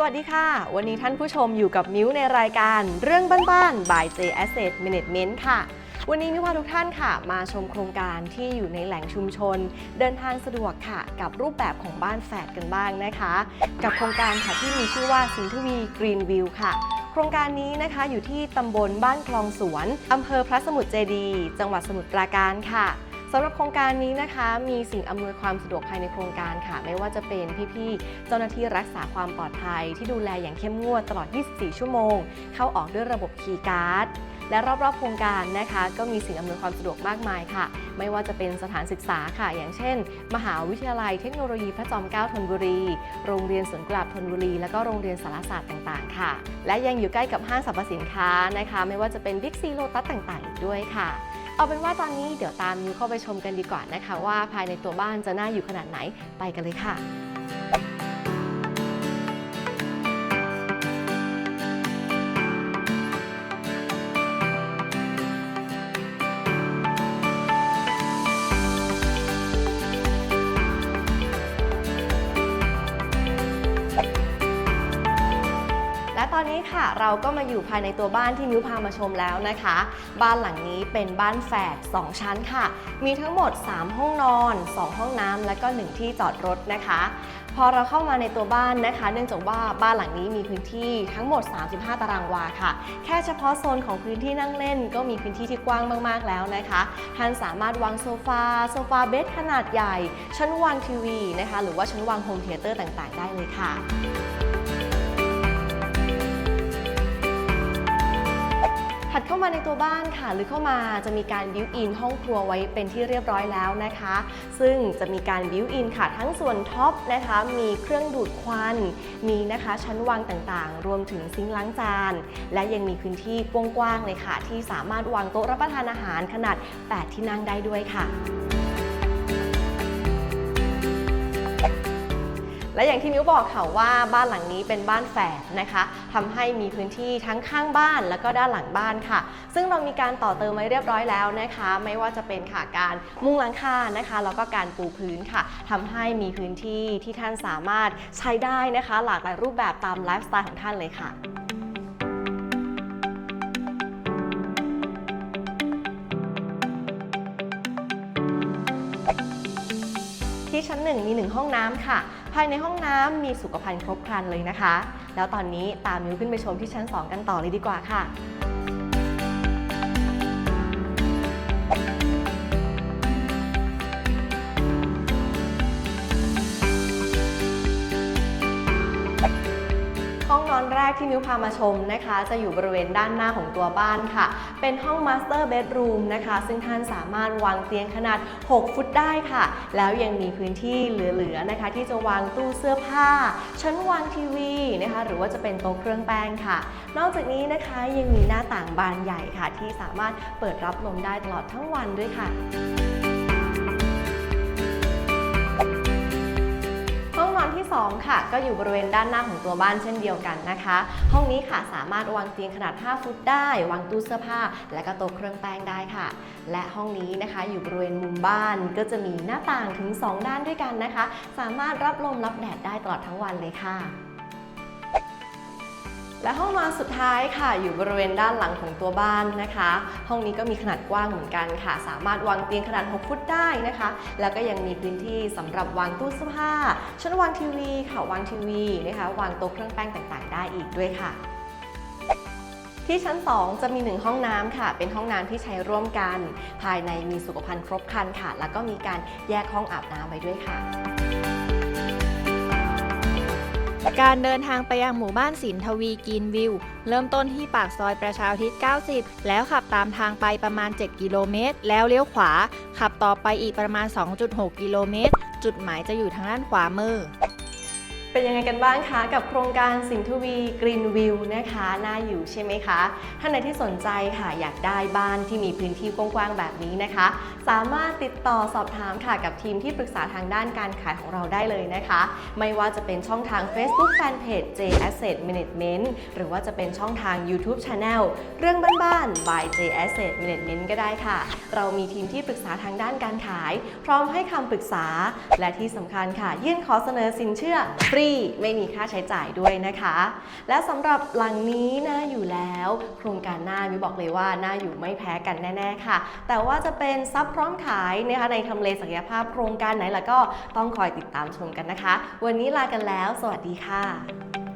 สวัสดีค่ะ วันนี้ท่านผู้ชมอยู่กับมิ้วในรายการเรื่องบ้านๆ by J Asset Management ค่ะ วันนี้มิวพาทุกท่านค่ะ มาชมโครงการที่อยู่ในแหล่งชุมชน เดินทางสะดวกค่ะ กับรูปแบบของบ้านแฝดกันบ้างนะคะ กับโครงการค่ะที่มีชื่อว่าสินทวีกรีนวิวค่ะโครงการนี้นะคะอยู่ที่ตำบลบ้านคลองสวนอำเภอพระสมุทรเจดี จังหวัดสมุทรปราการค่ะ สำหรับโครงการนี้นะคะมีสิ่งอำนวยความสะดวกภายในโครงการค่ะ ไม่ว่าจะเป็นพี่ๆเจ้าหน้าที่รักษาความปลอดภัย ที่ดูแลอย่างเข้มงวดตลอด 24 ชั่วโมง เข้าออกด้วยระบบคีย์การ์ดและรอบๆ โครงการนะคะ ก็มีสิ่งอำนวยความสะดวกมากมายค่ะ ไม่ว่าจะเป็นสถานศึกษาค่ะ อย่างเช่น มหาวิทยาลัยเทคโนโลยีพระจอมเกล้าธนบุรี โรงเรียนสวนกลาบธนบุรี และก็โรงเรียนสารศาสตร์ต่าง ๆ ค่ะ และยังอยู่ใกล้กับห้างสรรพสินค้านะคะ ไม่ว่าจะเป็นบิ๊กซีโลตัสต่างๆอีกด้วยค่ะ เอาเป็นว่าตอนนี้เดี๋ยวตามมิวเข้าไปชมกันดีกว่านะคะ ว่าภายในตัวบ้านจะน่าอยู่ขนาดไหนไปกันเลยค่ะ อนนี้ค่ะ เราก็มาอยู่ภายในตัวบ้านที่มิวพามาชมแล้วนะคะ บ้านหลังนี้เป็นบ้านแฝด2 ชั้นค่ะ มีทั้งหมด 3 ห้องนอน 2 ห้องน้ำและก็ 1 ที่จอดรถนะคะ พอเราเข้ามาในตัวบ้านนะคะ เนื่องจากว่าบ้านหลังนี้มีพื้นที่ทั้งหมด 35 ตารางวาค่ะ แค่เฉพาะโซนของพื้นที่นั่งเล่น ก็มีพื้นที่ที่กว้างมากๆแล้วนะคะท่านสามารถวางโซฟาโซฟาเบดขนาดใหญ่ ชั้นวางทีวีนะคะ หรือว่าชั้นวางโฮมเทเตอร์ต่างๆ ได้เลยค่ะามาในตัวบ้านค่ะหรือเข้ามาจะมีการบิวอินห้องครัวไว้เป็นที่เรียบร้อยแล้วนะคะ ซึ่งจะมีการบิวอินค่ะ ทั้งส่วนท็อปนะคะ มีเครื่องดูดควัน มีนะคะชั้นวางต่างๆ รวมถึงซิงค์ล้างจาน และยังมีพื้นที่กว้างๆเลยค่ะ ที่สามารถวางโต๊ะรับประทานอาหารขนาด 8 ที่นั่งได้ด้วยค่ะ และอย่างที่มิวบอกค่ะว่าบ้านหลังนี้เป็นบ้านแฝดนะคะทำให้มีพื้นที่ทั้งข้างบ้านแล้วก็ด้านหลังบ้านค่ะ ซึ่งเรามีการต่อเติมไว้เรียบร้อยแล้วนะคะ ไม่ว่าจะเป็นค่ะการมุงหลังคานะคะแล้วก็การปูพื้นค่ะทำให้มีพื้นที่ที่ท่านสามารถใช้ได้นะคะ หลากหลายรูปแบบตามไลฟ์สไตล์ของท่านเลยค่ะที่ชั้นหนึ่งมีหนึ่งห้องน้ำค่ะ ภายในห้องน้ำมีสุขภัณฑ์ครบครันเลยนะคะ แล้วตอนนี้ตามมิวขึ้นไปชมที่ชั้น 2 กันต่อเลยดีกว่าค่ะ แรกที่มิวพามาชมนะคะ จะอยู่บริเวณด้านหน้าของตัวบ้านค่ะ เป็นห้องมาสเตอร์เบดรูมนะคะ ซึ่งท่านสามารถวางเตียงขนาด 6 ฟุตได้ค่ะ แล้วยังมีพื้นที่เหลือๆนะคะ ที่จะวางตู้เสื้อผ้า ชั้นวางทีวีนะคะ หรือว่าจะเป็นโต๊ะเครื่องแป้งค่ะ นอกจากนี้นะคะยังมีหน้าต่างบานใหญ่ค่ะ ที่สามารถเปิดรับลมได้ตลอดทั้งวันด้วยค่ะ 2 ค่ะ ก็อยู่บริเวณด้านหน้าของตัวบ้านเช่นเดียวกันนะคะ ห้องนี้ค่ะสามารถวางเตียงขนาด 5 ฟุตได้ วางตู้เสื้อผ้า และก็โต๊ะเครื่องแป้งได้ค่ะ และห้องนี้นะคะอยู่บริเวณมุมบ้านก็จะมีหน้าต่างถึง 2 ด้านด้วยกันนะคะ สามารถรับลมรับแดดได้ตลอดทั้งวันเลยค่ะ และห้องนอนสุดท้ายค่ะ อยู่บริเวณด้านหลังของตัวบ้านนะคะ ห้องนี้ก็มีขนาดกว้างเหมือนกันค่ะ สามารถวางเตียงขนาด 6 ฟุตได้นะคะ แล้วก็ยังมีพื้นที่สำหรับวางตู้เสื้อผ้าชั้นวางทีวีค่ะวางทีวีนะคะ วางโต๊ะเครื่องแป้งต่างๆ ได้อีกด้วยค่ะที่ชั้น 2 จะมี 1 ห้องน้ำค่ะ เป็นห้องน้ำที่ใช้ร่วมกัน ภายในมีสุขภัณฑ์ครบครันค่ะ แล้วก็มีการแยกห้องอาบน้ำไว้ด้วยค่ะ การเดินทางไปยังหมู่บ้านสินทวีกินวิว เริ่มต้นที่ปากซอยประชาอุทิศ 90 แล้วขับตามทางไปประมาณ 7 กิโลเมตร แล้วเลี้ยวขวา ขับต่อไปอีกประมาณ 2.6 กิโลเมตร จุดหมายจะอยู่ทางด้านขวามือ เป็นยังไงกันบ้างคะ กับโครงการสินทวีกรีนวิวนะคะ น่าอยู่ใช่ไหมคะ ท่านใดที่สนใจค่ะอยากได้บ้านที่มีพื้นที่กว้างๆแบบนี้นะคะ สามารถติดต่อสอบถามค่ะกับทีมที่ปรึกษาทางด้านการขายของเราได้เลยนะคะ ไม่ว่าจะเป็นช่องทาง Facebook Fanpage J Asset Management หรือว่าจะเป็นช่องทาง YouTube Channel เรื่องบ้านๆ by J Asset Management ก็ได้ค่ะ เรามีทีมที่ปรึกษาทางด้านการขาย พร้อมให้คำปรึกษา และที่สำคัญค่ะ ยื่นขอเสนอสินเชื่อฟรีไม่มีค่าใช้จ่ายด้วยนะคะ และสำหรับหลังนี้น่าอยู่แล้ว โครงการหน้ามิวบอกเลยว่าน่าอยู่ไม่แพ้กันแน่ ๆ ค่ะ แต่ว่าจะเป็นซับร้อมขายนะคะในทำเลศักยภาพโครงการไหนแล้วก็ต้องคอยติดตามชมกันนะคะ วันนี้ลากันแล้ว สวัสดีค่ะ